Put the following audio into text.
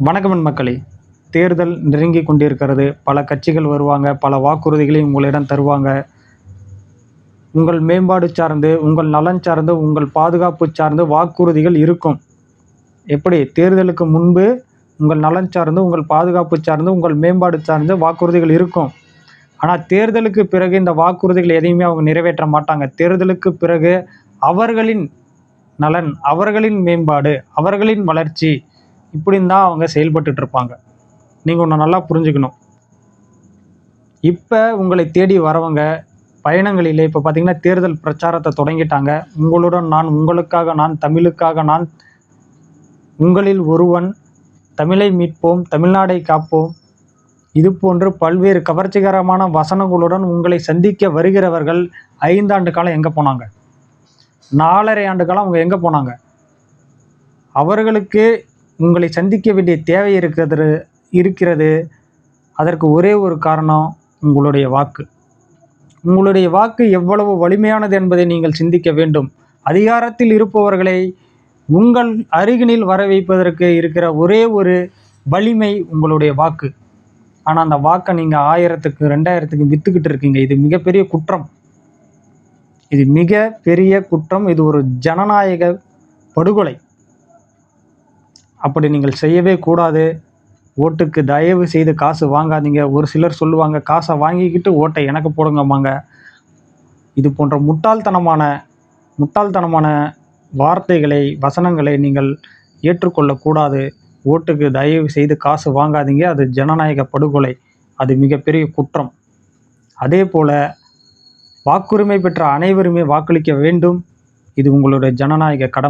வணக்கம் மக்களே. தேர்தல் நெருங்கி கொண்டிருக்கிறது. பல கட்சிகள் வருவாங்க பல வாக்குறுதிகளையும் உங்களிடம் தருவாங்க. உங்கள் மேம்பாடு சார்ந்து உங்கள் நலன் சார்ந்து உங்கள் பாதுகாப்பு சார்ந்து வாக்குறுதிகள் இருக்கும். எப்படி? தேர்தலுக்கு முன்பு உங்கள் நலன் சார்ந்து உங்கள் பாதுகாப்பு சார்ந்து உங்கள் மேம்பாடு சார்ந்து வாக்குறுதிகள் இருக்கும். ஆனால் தேர்தலுக்கு பிறகு இந்த வாக்குறுதிகள் எதையுமே அவங்க நிறைவேற்ற மாட்டாங்க. தேர்தலுக்கு பிறகு அவர்களின் நலன் அவர்களின் மேம்பாடு அவர்களின் வளர்ச்சி இப்படின்னு தான் அவங்க செயல்பட்டு இருப்பாங்க நீங்கள் ஒன்று நல்லா புரிஞ்சுக்கணும். இப்போ உங்களை தேடி வரவங்க பயணங்களிலே இப்போ பார்த்தீங்கன்னா தேர்தல் பிரச்சாரத்தை தொடங்கிட்டாங்க. உங்களுடன் நான் உங்களுக்காக நான் தமிழுக்காக நான் உங்களில் ஒருவன் தமிழை மீட்போம் தமிழ்நாடை காப்போம். இது போன்று பல்வேறு கவர்ச்சிகரமான வசனங்களுடன் உங்களை சந்திக்க வருகிறவர்கள் ஐந்தாண்டு காலம் எங்கே போனாங்க? நாலரை ஆண்டு காலம் அவங்க எங்கே போனாங்க? அவர்களுக்கு உங்களை சந்திக்க வேண்டிய தேவை இருக்கிறது இருக்கிறது. அதற்கு ஒரே ஒரு காரணம் உங்களுடைய வாக்கு. உங்களுடைய வாக்கு எவ்வளவு வலிமையானது என்பதை நீங்கள் சிந்திக்க வேண்டும். அதிகாரத்தில் இருப்பவர்களை உங்கள் அருகினில் வர வைப்பதற்கு இருக்கிற ஒரே ஒரு வலிமை உங்களுடைய வாக்கு. ஆனால் அந்த வாக்கை நீங்கள் ஆயிரத்துக்கு ரெண்டாயிரத்துக்கு விற்றுக்கிட்டு இருக்கீங்க. இது மிகப்பெரிய குற்றம். இது மிக பெரிய குற்றம். இது ஒரு ஜனநாயக படுகொலை. அப்படி நீங்கள் செய்யவே கூடாது. ஓட்டுக்கு தயவு செய்து காசு வாங்காதீங்க. ஒரு சிலர் சொல்லுவாங்க காசை வாங்கிக்கிட்டு ஓட்டை எனக்கு போடுங்கம்மாங்க. இது போன்ற முட்டாள்தனமான முட்டாள்தனமான வார்த்தைகளை வசனங்களை நீங்கள் ஏற்றுக்கொள்ளக்கூடாது. ஓட்டுக்கு தயவு செய்து காசு வாங்காதீங்க. அது ஜனநாயக படுகொலை. அது மிகப்பெரிய குற்றம். அதே போல் வாக்குரிமை பெற்ற அனைவருமே வாக்களிக்க வேண்டும். இது உங்களுடைய ஜனநாயக கடமை.